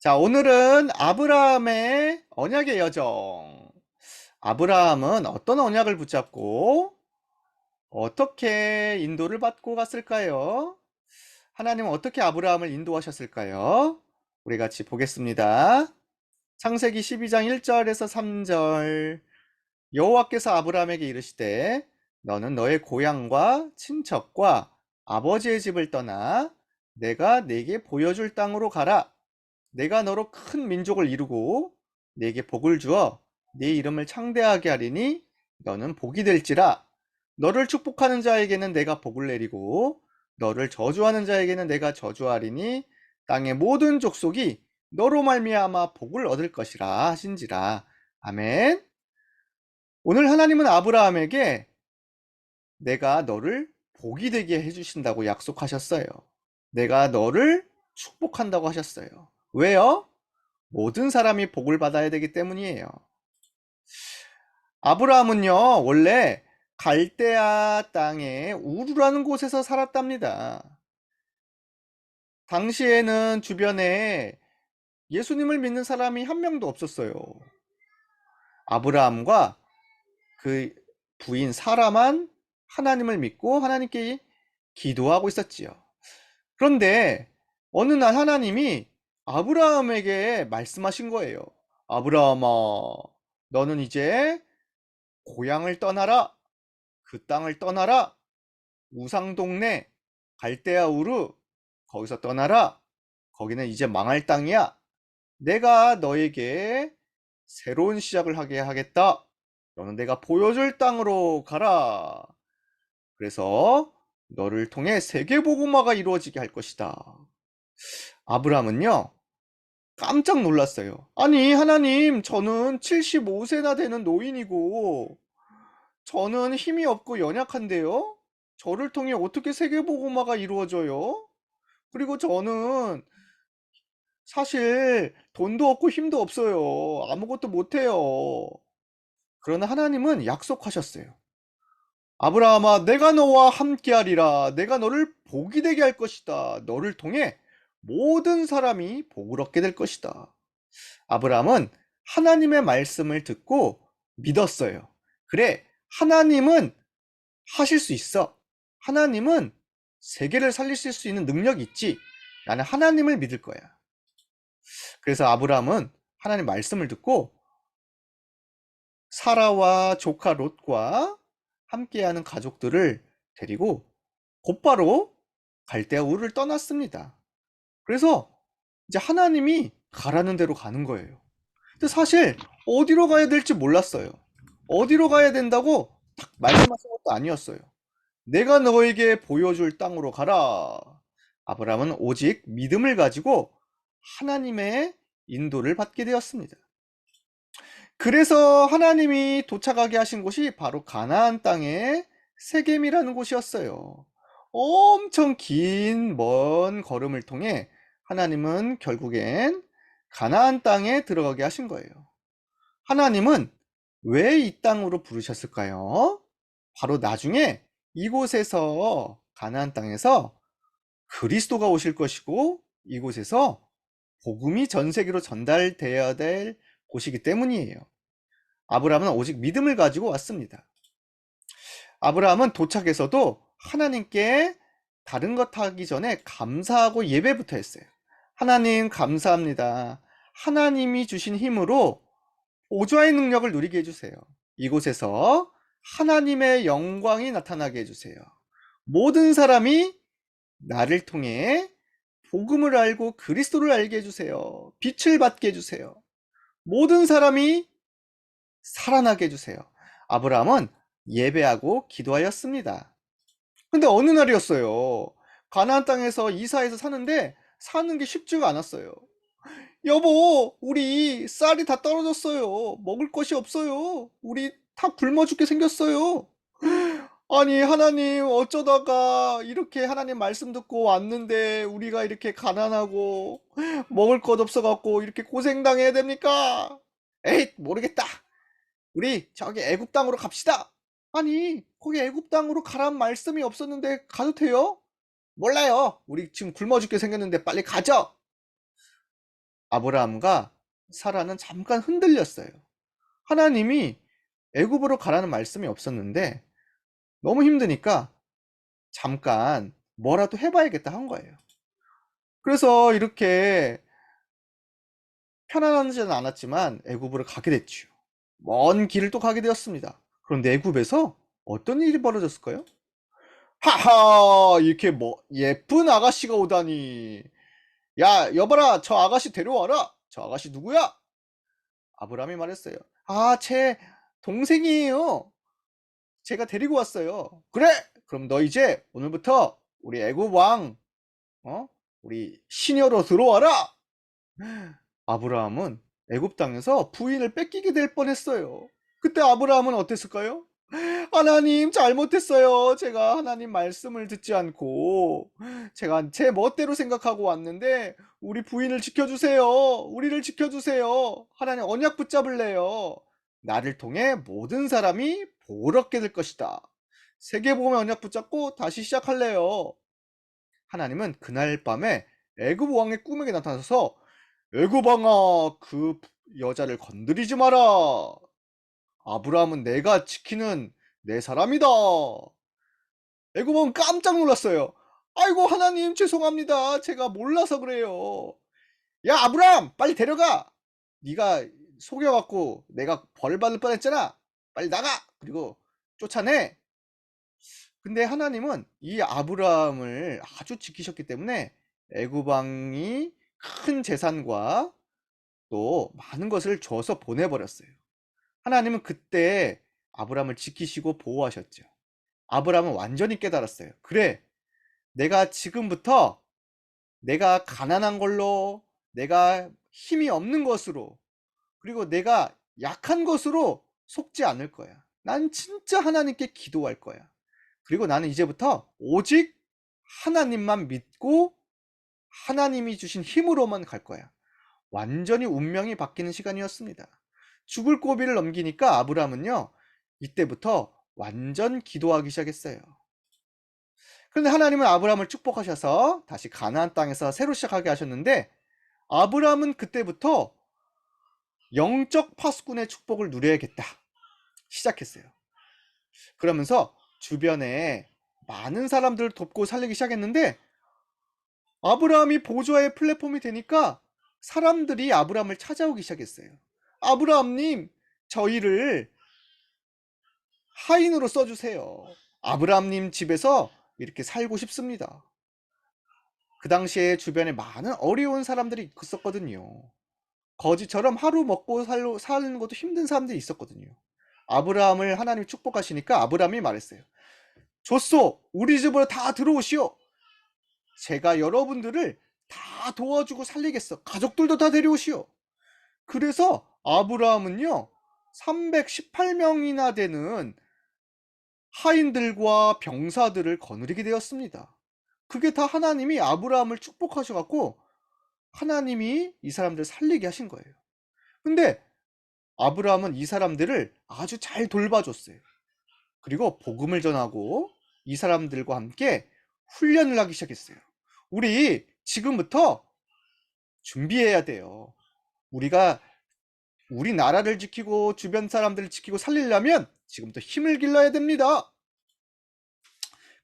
자, 오늘은 아브라함의 언약의 여정. 아브라함은 어떤 언약을 붙잡고 어떻게 인도를 받고 갔을까요? 하나님은 어떻게 아브라함을 인도하셨을까요? 우리 같이 보겠습니다. 창세기 12장 1절에서 3절. 여호와께서 아브라함에게 이르시되 너는 너의 고향과 친척과 아버지의 집을 떠나 내가 네게 보여줄 땅으로 가라. 내가 너로 큰 민족을 이루고 네게 복을 주어 네 이름을 창대하게 하리니 너는 복이 될지라 너를 축복하는 자에게는 내가 복을 내리고 너를 저주하는 자에게는 내가 저주하리니 땅의 모든 족속이 너로 말미암아 복을 얻을 것이라 하신지라 아멘. 오늘 하나님은 아브라함에게 내가 너를 복이 되게 해주신다고 약속하셨어요. 내가 너를 축복한다고 하셨어요. 왜요? 모든 사람이 복을 받아야 되기 때문이에요. 아브라함은요, 원래 갈대아 땅의 우르라는 곳에서 살았답니다. 당시에는 주변에 예수님을 믿는 사람이 한 명도 없었어요. 아브라함과 그 부인 사라만 하나님을 믿고 하나님께 기도하고 있었지요. 그런데 어느 날 하나님이 아브라함에게 말씀하신 거예요. 아브라함아, 너는 이제 고향을 떠나라. 그 땅을 떠나라. 우상 동네 갈대아 우르 거기서 떠나라. 거기는 이제 망할 땅이야. 내가 너에게 새로운 시작을 하게 하겠다. 너는 내가 보여줄 땅으로 가라. 그래서 너를 통해 세계 복음화가 이루어지게 할 것이다. 아브라함은요. 깜짝 놀랐어요. 아니, 하나님, 저는 75세나 되는 노인이고 저는 힘이 없고 연약한데요. 저를 통해 어떻게 세계 복음화가 이루어져요? 그리고 저는 사실 돈도 없고 힘도 없어요. 아무것도 못해요. 그러나 하나님은 약속하셨어요. 아브라함아, 내가 너와 함께하리라. 내가 너를 복이 되게 할 것이다. 너를 통해 모든 사람이 복을 얻게 될 것이다. 아브라함은 하나님의 말씀을 듣고 믿었어요. 그래, 하나님은 하실 수 있어. 하나님은 세계를 살리실 수 있는 능력이 있지. 나는 하나님을 믿을 거야. 그래서 아브라함은 하나님 말씀을 듣고 사라와 조카 롯과 함께하는 가족들을 데리고 곧바로 갈대아 우를 떠났습니다. 그래서 이제 하나님이 가라는 대로 가는 거예요. 근데 사실 어디로 가야 될지 몰랐어요. 어디로 가야 된다고 딱 말씀하신 것도 아니었어요. 내가 너에게 보여줄 땅으로 가라. 아브라함은 오직 믿음을 가지고 하나님의 인도를 받게 되었습니다. 그래서 하나님이 도착하게 하신 곳이 바로 가나안 땅의 세겜이라는 곳이었어요. 엄청 긴 먼 걸음을 통해 하나님은 결국엔 가나안 땅에 들어가게 하신 거예요. 하나님은 왜 이 땅으로 부르셨을까요? 바로 나중에 이곳에서 가나안 땅에서 그리스도가 오실 것이고 이곳에서 복음이 전 세계로 전달되어야 될 곳이기 때문이에요. 아브라함은 오직 믿음을 가지고 왔습니다. 아브라함은 도착해서도 하나님께 다른 것 하기 전에 감사하고 예배부터 했어요. 하나님 감사합니다. 하나님이 주신 힘으로 보좌의 능력을 누리게 해주세요. 이곳에서 하나님의 영광이 나타나게 해주세요. 모든 사람이 나를 통해 복음을 알고 그리스도를 알게 해주세요. 빛을 받게 해주세요. 모든 사람이 살아나게 해주세요. 아브라함은 예배하고 기도하였습니다. 근데 어느 날이었어요. 가나안 땅에서 이사해서 사는데 사는 게 쉽지가 않았어요. 여보, 우리 쌀이 다 떨어졌어요. 먹을 것이 없어요. 우리 다 굶어 죽게 생겼어요. 아니, 하나님, 어쩌다가 이렇게 하나님 말씀 듣고 왔는데 우리가 이렇게 가난하고 먹을 것 없어갖고 이렇게 고생당해야 됩니까? 에잇, 모르겠다. 우리 저기 애굽 땅으로 갑시다. 아니, 거기 애굽 땅으로 가란 말씀이 없었는데 가도 돼요? 몰라요. 우리 지금 굶어 죽게 생겼는데 빨리 가죠. 아브라함과 사라는 잠깐 흔들렸어요. 하나님이 애굽으로 가라는 말씀이 없었는데 너무 힘드니까 잠깐 뭐라도 해봐야겠다 한 거예요. 그래서 이렇게 편안하지는 않았지만 애굽으로 가게 됐죠. 먼 길을 또 가게 되었습니다. 그런데 애굽에서 어떤 일이 벌어졌을까요? 하하 이렇게 뭐 예쁜 아가씨가 오다니 야 여봐라 저 아가씨 데려와라 저 아가씨 누구야? 아브라함이 말했어요. 아 제 동생이에요. 제가 데리고 왔어요. 그래 그럼 너 이제 오늘부터 우리 애굽 왕 어? 우리 시녀로 들어와라. 아브라함은 애굽 땅에서 부인을 뺏기게 될 뻔했어요. 그때 아브라함은 어땠을까요? 하나님 잘못했어요. 제가 하나님 말씀을 듣지 않고 제가 제 멋대로 생각하고 왔는데 우리 부인을 지켜주세요. 우리를 지켜주세요. 하나님 언약 붙잡을래요. 나를 통해 모든 사람이 얻게 될 것이다. 세계복음의 언약 붙잡고 다시 시작할래요. 하나님은 그날 밤에 애굽 왕의 꿈에게 나타나서 애굽 왕아 그 여자를 건드리지 마라. 아브라함은 내가 지키는 내 사람이다. 애굽 왕은 깜짝 놀랐어요. 아이고 하나님 죄송합니다. 제가 몰라서 그래요. 야 아브라함 빨리 데려가. 네가 속여갖고 내가 벌 받을 뻔했잖아. 빨리 나가. 그리고 쫓아내. 근데 하나님은 이 아브라함을 아주 지키셨기 때문에 애굽 왕이 큰 재산과 또 많은 것을 줘서 보내버렸어요. 하나님은 그때 아브라함을 지키시고 보호하셨죠. 아브라함은 완전히 깨달았어요. 그래, 내가 지금부터 내가 가난한 걸로, 내가 힘이 없는 것으로, 그리고 내가 약한 것으로 속지 않을 거야. 난 진짜 하나님께 기도할 거야. 그리고 나는 이제부터 오직 하나님만 믿고 하나님이 주신 힘으로만 갈 거야. 완전히 운명이 바뀌는 시간이었습니다. 죽을 고비를 넘기니까 아브라함은요, 이때부터 완전 기도하기 시작했어요. 그런데 하나님은 아브라함을 축복하셔서 다시 가나안 땅에서 새로 시작하게 하셨는데 아브라함은 그때부터 영적 파수꾼의 축복을 누려야겠다. 시작했어요. 그러면서 주변에 많은 사람들을 돕고 살리기 시작했는데 아브라함이 보조의 플랫폼이 되니까 사람들이 아브라함을 찾아오기 시작했어요. 아브라함님, 저희를 하인으로 써주세요. 아브라함님 집에서 이렇게 살고 싶습니다. 그 당시에 주변에 많은 어려운 사람들이 있었거든요. 거지처럼 하루 먹고 살로, 사는 것도 힘든 사람들이 있었거든요. 아브라함을 하나님이 축복하시니까 아브라함이 말했어요. 좋소, 우리 집으로 다 들어오시오. 제가 여러분들을 다 도와주고 살리겠어. 가족들도 다 데려오시오. 그래서 아브라함은요, 318명이나 되는 하인들과 병사들을 거느리게 되었습니다. 그게 다 하나님이 아브라함을 축복하셔갖고 하나님이 이 사람들 살리게 하신 거예요. 근데 아브라함은 이 사람들을 아주 잘 돌봐줬어요. 그리고 복음을 전하고 이 사람들과 함께 훈련을 하기 시작했어요. 우리 지금부터 준비해야 돼요. 우리가 우리나라를 지키고 주변 사람들을 지키고 살리려면 지금부터 힘을 길러야 됩니다.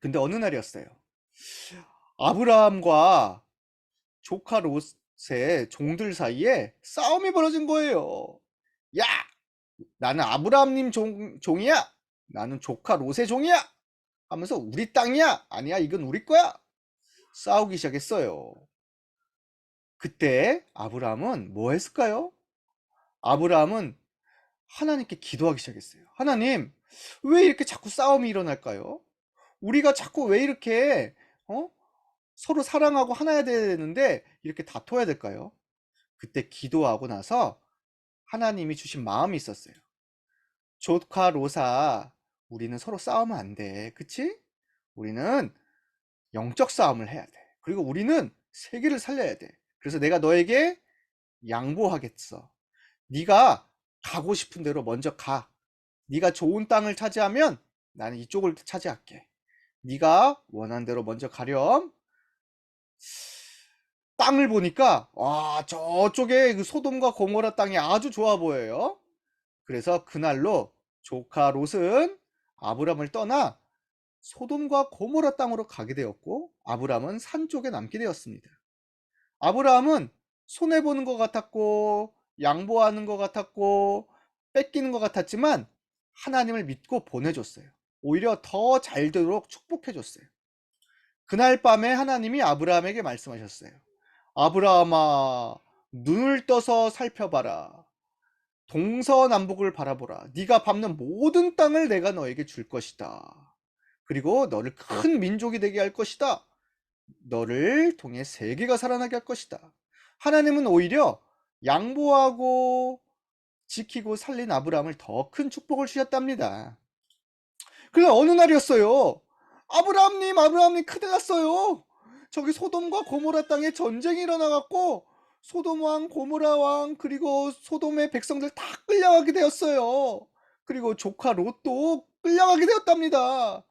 근데 어느 날이었어요. 아브라함과 조카 롯의 종들 사이에 싸움이 벌어진 거예요. 야! 나는 아브라함님 종, 종이야! 나는 조카 롯의 종이야! 하면서 우리 땅이야! 아니야, 이건 우리 거야! 싸우기 시작했어요. 그때 아브라함은 뭐 했을까요? 아브라함은 하나님께 기도하기 시작했어요. 하나님, 왜 이렇게 자꾸 싸움이 일어날까요? 우리가 자꾸 왜 이렇게 어? 서로 사랑하고 하나야 되는데 이렇게 다퉈야 될까요? 그때 기도하고 나서 하나님이 주신 마음이 있었어요. 조카 로사, 우리는 서로 싸우면 안 돼. 그치? 우리는 영적 싸움을 해야 돼. 그리고 우리는 세계를 살려야 돼. 그래서 내가 너에게 양보하겠어. 네가 가고 싶은 대로 먼저 가. 네가 좋은 땅을 차지하면 나는 이쪽을 차지할게. 네가 원하는 대로 먼저 가렴. 땅을 보니까 와 저쪽에 그 소돔과 고모라 땅이 아주 좋아 보여요. 그래서 그날로 조카 롯은 아브람을 떠나 소돔과 고모라 땅으로 가게 되었고 아브람은 산 쪽에 남게 되었습니다. 아브라함은 손해 보는 것 같았고 양보하는 것 같았고 뺏기는 것 같았지만 하나님을 믿고 보내줬어요. 오히려 더 잘 되도록 축복해줬어요. 그날 밤에 하나님이 아브라함에게 말씀하셨어요. 아브라함아, 눈을 떠서 살펴봐라. 동서남북을 바라보라. 네가 밟는 모든 땅을 내가 너에게 줄 것이다. 그리고 너를 큰 민족이 되게 할 것이다. 너를 통해 세계가 살아나게 할 것이다. 하나님은 오히려 양보하고 지키고 살린 아브라함을 더 큰 축복을 주셨답니다. 그래서 어느 날이었어요. 아브라함님, 아브라함님 큰일 났어요. 저기 소돔과 고모라 땅에 전쟁이 일어나갖고 소돔 왕, 고모라 왕, 그리고 소돔의 백성들 다 끌려가게 되었어요. 그리고 조카 롯도 끌려가게 되었답니다.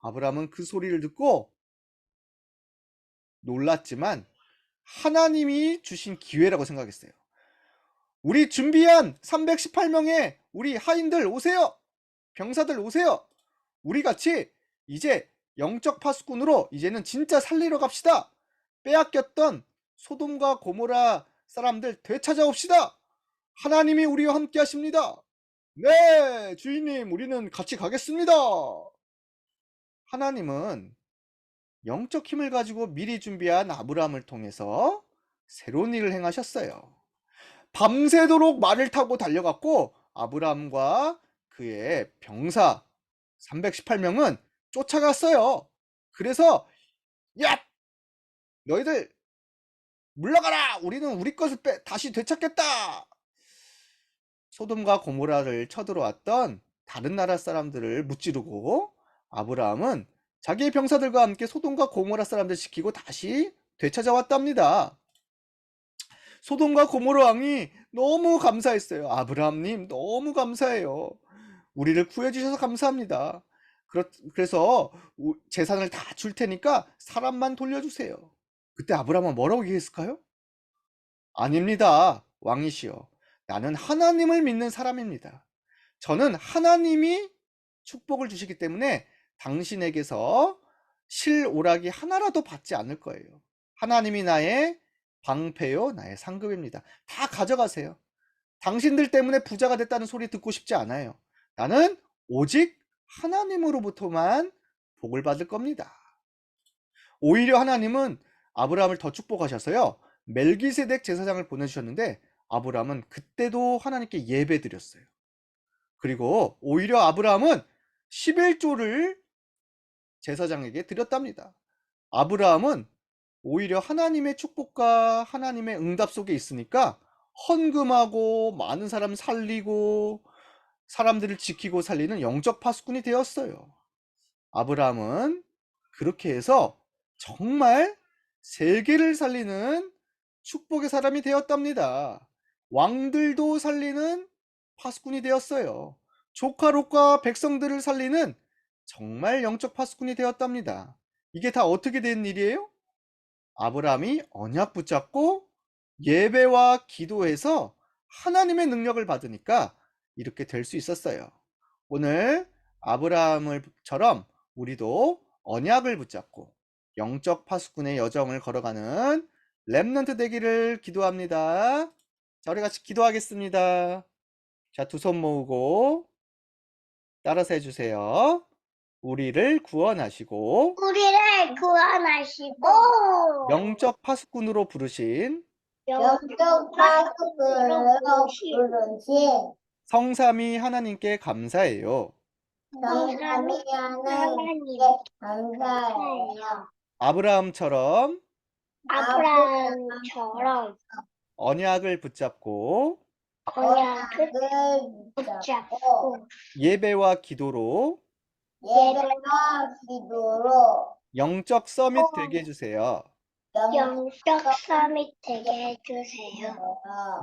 아브라함은 그 소리를 듣고 놀랐지만 하나님이 주신 기회라고 생각했어요. 우리 준비한 318명의 우리 하인들 오세요. 병사들 오세요. 우리 같이 이제 영적 파수꾼으로 이제는 진짜 살리러 갑시다. 빼앗겼던 소돔과 고모라 사람들 되찾아옵시다. 하나님이 우리와 함께 하십니다. 네, 주인님, 우리는 같이 가겠습니다. 하나님은 영적 힘을 가지고 미리 준비한 아브라함을 통해서 새로운 일을 행하셨어요. 밤새도록 말을 타고 달려갔고 아브라함과 그의 병사 318명은 쫓아갔어요. 그래서 야! 너희들 물러가라! 우리는 우리 것을 빼, 다시 되찾겠다! 소돔과 고모라를 쳐들어왔던 다른 나라 사람들을 무찌르고 아브라함은 자기의 병사들과 함께 소돔과 고모라 사람들 지키고 다시 되찾아왔답니다. 소돔과 고모라 왕이 너무 감사했어요. 아브라함님 너무 감사해요. 우리를 구해주셔서 감사합니다. 그래서 우- 재산을 다 줄 테니까 사람만 돌려주세요. 그때 아브라함은 뭐라고 얘기했을까요? 아닙니다. 왕이시여. 나는 하나님을 믿는 사람입니다. 저는 하나님이 축복을 주시기 때문에 당신에게서 실오락이 하나라도 받지 않을 거예요. 하나님이 나의 방패요, 나의 상급입니다. 다 가져가세요. 당신들 때문에 부자가 됐다는 소리 듣고 싶지 않아요. 나는 오직 하나님으로부터만 복을 받을 겁니다. 오히려 하나님은 아브라함을 더 축복하셔서요. 멜기세덱 제사장을 보내주셨는데 아브라함은 그때도 하나님께 예배 드렸어요. 그리고 오히려 아브라함은 11조를 제사장에게 드렸답니다. 아브라함은 오히려 하나님의 축복과 하나님의 응답 속에 있으니까 헌금하고 많은 사람 살리고 사람들을 지키고 살리는 영적 파수꾼이 되었어요. 아브라함은 그렇게 해서 정말 세계를 살리는 축복의 사람이 되었답니다. 왕들도 살리는 파수꾼이 되었어요. 조카 롯과 백성들을 살리는 정말 영적 파수꾼이 되었답니다. 이게 다 어떻게 된 일이에요? 아브라함이 언약 붙잡고 예배와 기도해서 하나님의 능력을 받으니까 이렇게 될 수 있었어요. 오늘 아브라함을처럼 우리도 언약을 붙잡고 영적 파수꾼의 여정을 걸어가는 렘넌트 되기를 기도합니다. 자, 우리 같이 기도하겠습니다. 자, 두 손 모으고 따라서 해주세요. 우리를 구원하시고 우리를 구원하시고 영적 파수꾼으로 부르신 영적 파수꾼으로 부르신 성삼위 하나님께 감사해요. 성삼위 하나님께 감사해요. 아브라함처럼 아브라함처럼 언약을 붙잡고 언약을 붙잡고 예배와 기도로 예배와 기도로 영적 서밋 되게 해주세요. 영적 서밋 되게 해주세요.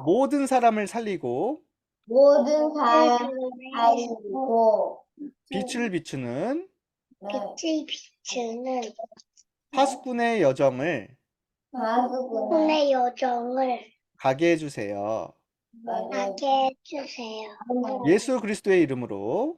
모든 사람을 살리고 모든 사람을 살리고 빛을 비추는 빛을 비추는 파수꾼의 여정을 손의 여정을 가게 해주세요. 하게 해주세요. 예수 그리스도의 이름으로